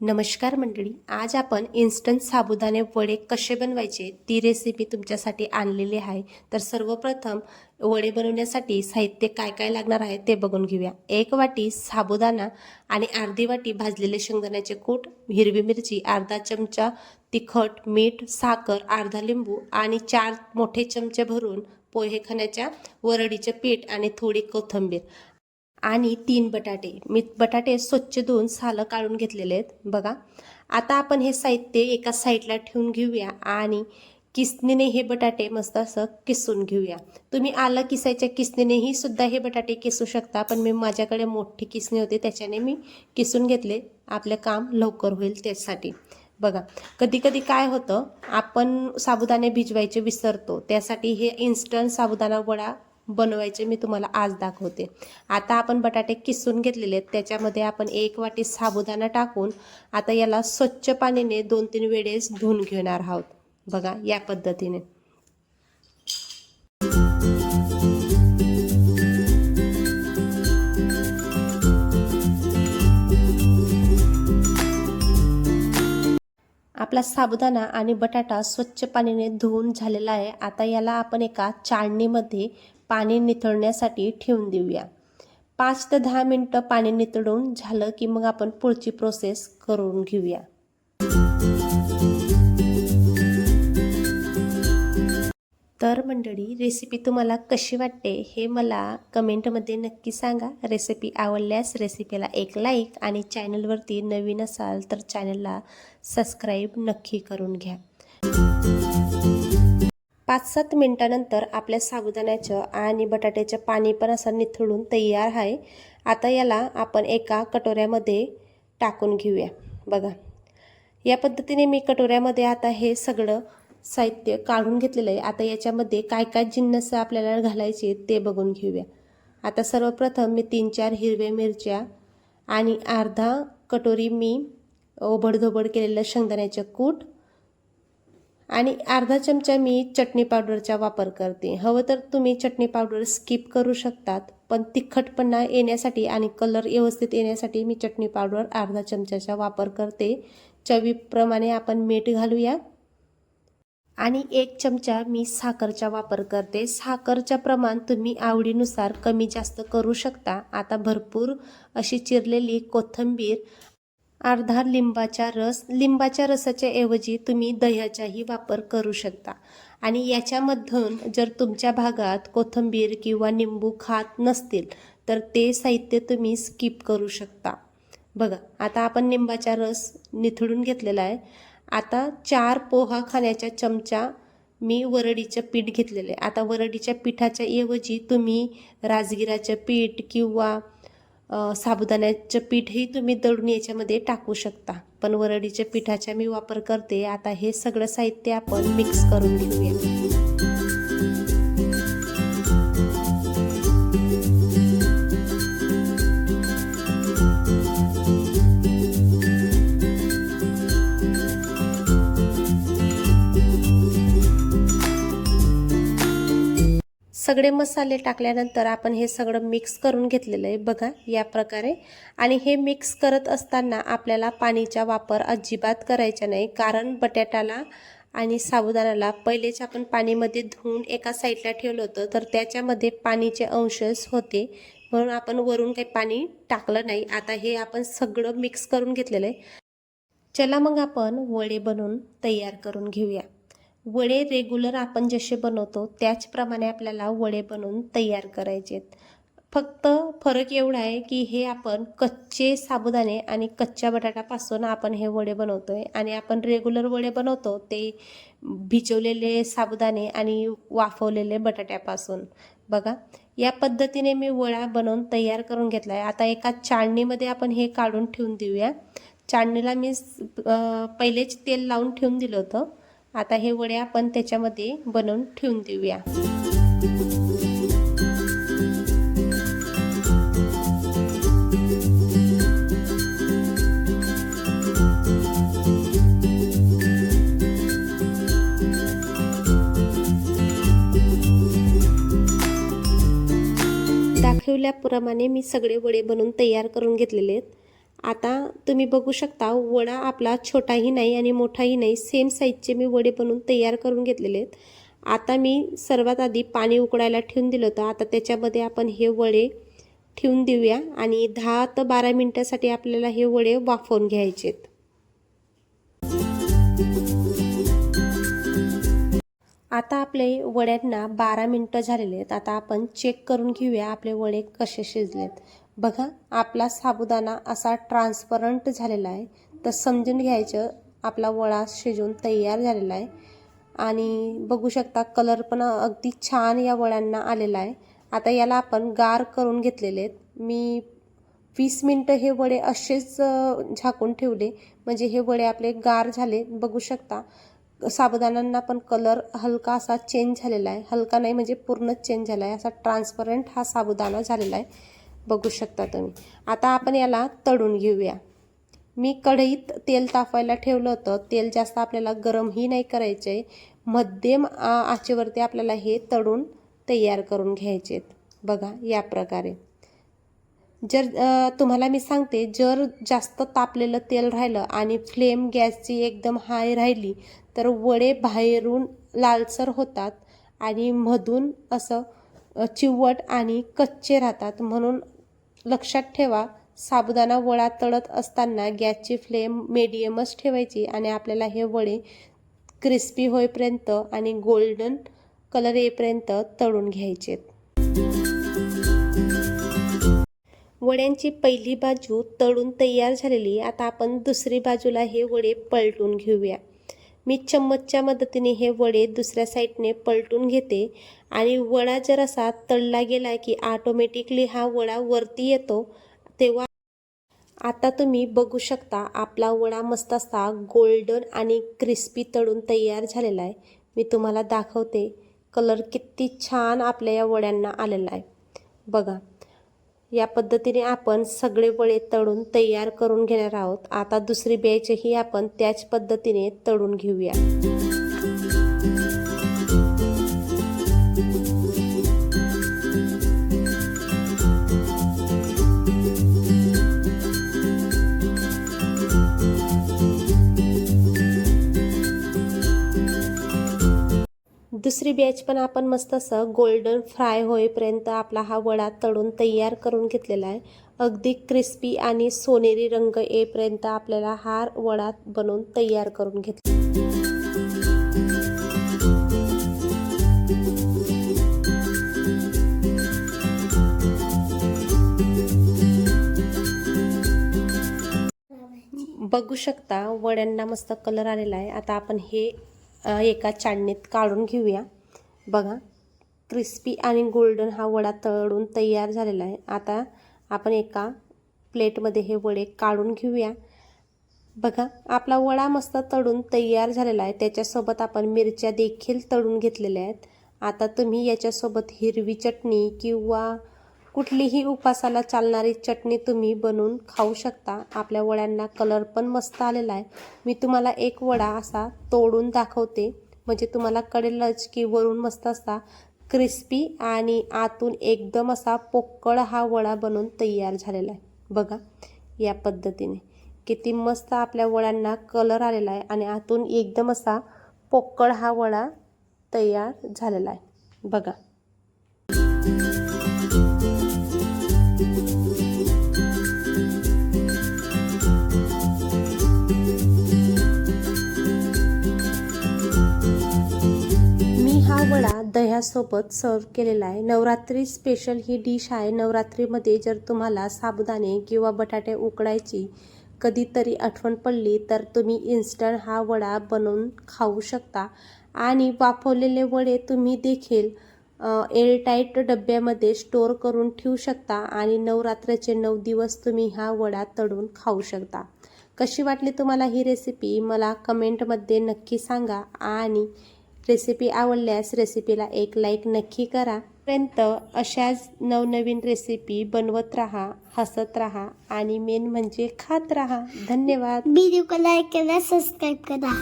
नमस्कार मंडळी आज आपण इन्स्टंट साबुदाणे वडे कसे बनवायचे ती रेसिपी तुमच्यासाठी आणलेली आहे. तर सर्वप्रथम वडे बनवण्यासाठी साहित्य काय काय लागणार आहे ते बघून घेऊया. एक वाटी साबुदाणा आणि अर्धी वाटी भाजलेले शेंगदाण्याचे कूट हिरवी मिरची अर्धा चमचा तिखट मीठ साखर अर्धा लिंबू आणि चार मोठे चमचे भरून पोहे खाण्याच्या वरडीचे पीठ आणि थोडी कोथिंबीर. आणि तीन बटाटे. मी बटाटे स्वच्छ धुवून सालं काढून घेतलेले आहेत. बघा. आता आपण हे साहित्य एका साईडला ठेवून घेऊया आणि किसनीने हे बटाटे मस्त असं किसून घेऊया. तुम्ही आलं किसायच्या किसनीनेही सुद्धा हे बटाटे किसू शकता पण मी माझ्याकडे मोठी किसणी होती त्याच्याने मी किसून घेतले. आपलं काम लवकर होईल त्यासाठी. बघा. कधी कधी काय होतं आपण साबुदाणे भिजवायचे विसरतो त्यासाठी हे इन्स्टंट साबुदाणा वडा बनवायचे मी तुम्हाला आज दाखवते. आता आपण बटाटे किसून घेतलेले आहेत. त्याच्यामध्ये आपण एक वाटी साबुदाणा टाकून आता याला स्वच्छ पाण्याने दोन तीन वेळेस धुवून घेणार आहोत. बघा या पद्धतीने. आपला साबुदाणा आणि बटाटा स्वच्छ पाण्याने धुवून झालेला आहे. आता याला आपण एका चाळणीमध्ये पाणी निथळण्यासाठी ठेवून देऊया. पाच ते दहा मिनटं पाणी नितळून झालं की मग आपण पुढची प्रोसेस करून घेऊया. तर मंडळी रेसिपी तुम्हाला कशी वाटते हे मला कमेंटमध्ये नक्की सांगा. रेसिपी आवडल्यास रेसिपीला एक लाईक आणि चॅनलवरती नवीन असाल तर चॅनलला सबस्क्राईब नक्की करून घ्या. पाच सात मिनटानंतर आपल्या साबुदाण्याचं आणि बटाट्याचं पाणी पण असं निथळून तयार आहे. आता याला आपण एका कटोऱ्यामध्ये टाकून घेऊया. बघा. या पद्धतीने मी कटोऱ्यामध्ये आता हे सगळं साहित्य काढून घेतलेलं आहे. आता याच्यामध्ये काय काय जिन्नस आपल्याला घालायचे ते बघून घेऊया. आता सर्वप्रथम मी तीन चार हिरव्या मिरच्या आणि अर्धा कटोरी मी ओबडधोबड केलेलं शेंगदाण्याचं कूट आणि अर्धा चमचा मी चटणी पावडरचा वापर करते. हवं तर तुम्ही चटणी पावडर स्किप करू शकतात पण तिखटपणा येण्यासाठी आणि कलर व्यवस्थित येण्यासाठी मी चटणी पावडर अर्धा चमच्याचा वापर करते. चवीप्रमाणे आपण मीठ घालूया. आणि एक चमचा मी साखरचा वापर करते. साखरच्या प्रमाण तुम्ही आवडीनुसार कमी जास्त करू शकता. आता भरपूर अशी चिरलेली कोथिंबीर अर्धा लिंबाचा रस लिंबाच्या रसाच्या ऐवजी तुम्ही दह्याचाही वापर करू शकता. आणि याच्यामधून जर तुमच्या भागात कोथिंबीर किंवा निंबू खात नसतील तर ते साहित्य तुम्ही स्किप करू शकता. बघा आता आपण लिंबाचा रस निथळून घेतलेला आहे. आता चार पोहा खाण्याच्या चमचा मी वरडीचं पीठ घेतलेलं आहे. आता वरडीच्या पिठाच्या ऐवजी तुम्ही राजगिराचं पीठ किंवा साबुदाण्याचं पीठही तुम्ही दळून याच्यामध्ये टाकू शकता. पण वरडीच्या पिठाचा मी वापर करते. आता हे सगळं साहित्य आपण मिक्स करून घेऊया. सगळे मसाले टाकल्यानंतर आपण हे सगळं मिक्स करून घेतलेलं आहे. बघा या प्रकारे. आणि हे मिक्स करत असताना आपल्याला पाणीचा वापर अजिबात करायचा नाही. कारण बटाट्याला आणि साबुदाण्याला पहिलेच आपण पाणीमध्ये धुवून एका साईडला ठेवलं होतं तर त्याच्यामध्ये पाणीचे अंशच होते. म्हणून आपण वरून काही पाणी टाकलं नाही. आता हे आपण सगळं मिक्स करून घेतलेलं आहे. चला मग आपण वडे बनवून तयार करून घेऊया. वडे रेग्युलर आपण जसे बनवतो त्याचप्रमाणे आपल्याला वडे बनवून तयार करायचे फक्त फरक एवढा आहे की हे आपण कच्चे साबुदाणे आणि कच्च्या बटाट्यापासून आपण हे वडे बनवतो आहे आणि आपण रेग्युलर वडे बनवतो ते भिजवलेले साबुदाणे आणि वाफवलेले बटाट्यापासून. बघा या पद्धतीने मी वडा बनवून तयार करून घेतला आहे आता एका चाळणीमध्ये आपण हे काढून ठेवून देऊया. चाळणीला मी पहिलेच तेल लावून ठेवून दिलं होतं. आता हे वडे आपण त्याच्यामध्ये बनवून ठेवून देऊया. दाखवल्याप्रमाणे मी सगळे वडे बनवून तयार करून घेतलेले आहेत. आता तुम्ही बघू शकता वडा आपला छोटाही नाही आणि मोठाही नाही. सेम साईजचे मी वडे बनवून तयार करून घेतलेले आहेत. आता मी सर्वात आधी पाणी उकडायला ठेवून दिलं होतं. आता त्याच्यामध्ये आपण हे वडे ठेवून देऊया आणि दहा ते बारा मिनटासाठी आपल्याला हे वडे वाफवून घ्यायचे आहेत. आता आपले वड्यांना बारा मिनटं झालेले आहेत. आता आपण चेक करून घेऊया आपले वडे कसे शिजलेत. बघा आपला साबुदाणा असा ट्रान्सपरंट झालेला आहे. तर समजून घ्यायचं आपला वडा शिजून तयार झालेला आहे. आणि बघू शकता कलर पण अगदी छान या वड्यांना आलेला आहे. आता याला आपण गार करून घेतलेले आहेत. मी वीस मिनटं हे वडे असेच झाकून ठेवले. म्हणजे हे वडे आपले गार झाले. बघू शकता साबुदाण्यांना पण कलर हलका असा चेंज झालेला आहे. हलका नाही म्हणजे पूर्णच चेंज झाला आहे. असा ट्रान्सपरंट हा साबुदाणा झालेला आहे. बघू शकता तुम्ही. आता आपण याला तळून घेऊया. मी कढईत तेल तापवायला ठेवलं होतं. तेल जास्त आपल्याला गरमही नाही करायचं. आहे मध्यम आचेवरती आपल्याला हे तळून तयार करून घ्यायचे आहेत बघा या प्रकारे. जर तुम्हाला मी सांगते जर जास्त तापलेलं तेल राहिलं आणि फ्लेम गॅसची एकदम हाय राहिली तर वडे बाहेरून लालसर होतात आणि मधून असं चिवट आणि कच्चे राहतात. म्हणून लक्षात ठेवा साबुदाणा वडा तळत असताना गॅसची फ्लेम मेडियमच ठेवायची आणि आपल्याला हे वडे क्रिस्पी होईपर्यंत आणि गोल्डन कलर येईपर्यंत तळून घ्यायचेत वड्यांची पहिली बाजू तळून तयार झालेली आता आपण दुसरी बाजूला हे वडे पलटून घेऊया. मी चम्मचच्या मदतीने हे वडे दुसऱ्या साईडने पलटून घेते आणि वडा जर असा तळला गेला की ऑटोमॅटिकली हा वडा वरती येतो तेव्हा आता तुम्ही बघू शकता आपला वडा मस्त असा गोल्डन आणि क्रिस्पी तळून तयार झालेला आहे. मी तुम्हाला दाखवते कलर किती छान आपल्या या वड्यांना आलेला आहे. बघा. या पद्धतीने आपण सगळे पळे तळून तयार करून घेणार आहोत. आता दुसरी बॅचही आपण त्याच पद्धतीने तळून घेऊया. दुसरी बॅच पण आपण मस्त असं गोल्डन फ्राय होईपर्यंत आपला हा वडा तळून तयार करून घेतलेला आहे. अगदी क्रिस्पी आणि सोनेरी रंग येईपर्यंत आपल्याला हा वडा बनवून तयार करून घेतला. बघू शकता वड्यांना मस्त कलर आलेला आहे. आता आपण हे एका चाळणीत काढून घेऊया. बघा क्रिस्पी आणि गोल्डन हा वडा तळून तयार झालेला आहे. आता आपण एका प्लेटमध्ये हे वडे काढून घेऊया. बघा आपला वडा मस्त तळून तयार झालेला आहे. त्याच्यासोबत आपण मिरच्या देखील तळून घेतलेल्या आहेत. आता तुम्ही याच्यासोबत हिरवी चटणी किंवा कुठलीही उपासाला चालणारी चटणी तुम्ही बनवून खाऊ शकता. आपल्या वड्यांना कलर पण मस्त आलेला आहे. मी तुम्हाला एक वडा असा तोडून दाखवते. म्हणजे तुम्हाला कळेलच की वरून मस्त असा क्रिस्पी आणि आतून एकदम असा पोकळ हा वडा बनवून तयार झालेला आहे. बघा या पद्धतीने. किती मस्त आपल्या वड्यांना कलर आलेला आहे आणि आतून एकदम असा पोकळ हा वडा तयार झालेला आहे. बघा. वडा दह्यासोबत सर्व केलेला आहे. नवरात्री स्पेशल ही डिश आहे. नवरात्रीमध्ये जर तुम्हाला साबुदाणे किंवा बटाटे उकडायची कधीतरी आठवण पडली तर तुम्ही इन्स्टंट हा वडा बनवून खाऊ शकता. आणि वाफवलेले वडे तुम्ही देखील एअरटाईट डब्यामध्ये स्टोअर करून ठेवू शकता आणि नवरात्राचे नऊ दिवस तुम्ही हा वडा तळून खाऊ शकता. कशी वाटली तुम्हाला ही रेसिपी मला कमेंटमध्ये नक्की सांगा. आणि रेसिपी आवडल्यास रेसिपीला एक लाईक नक्की करा. पर्यंत अशाच नवनवीन रेसिपी बनवत राहा हसत राहा आणि मेन म्हणजे खात राहा. धन्यवाद. व्हिडिओ लाईक लाइक सबस्क्राईब करा.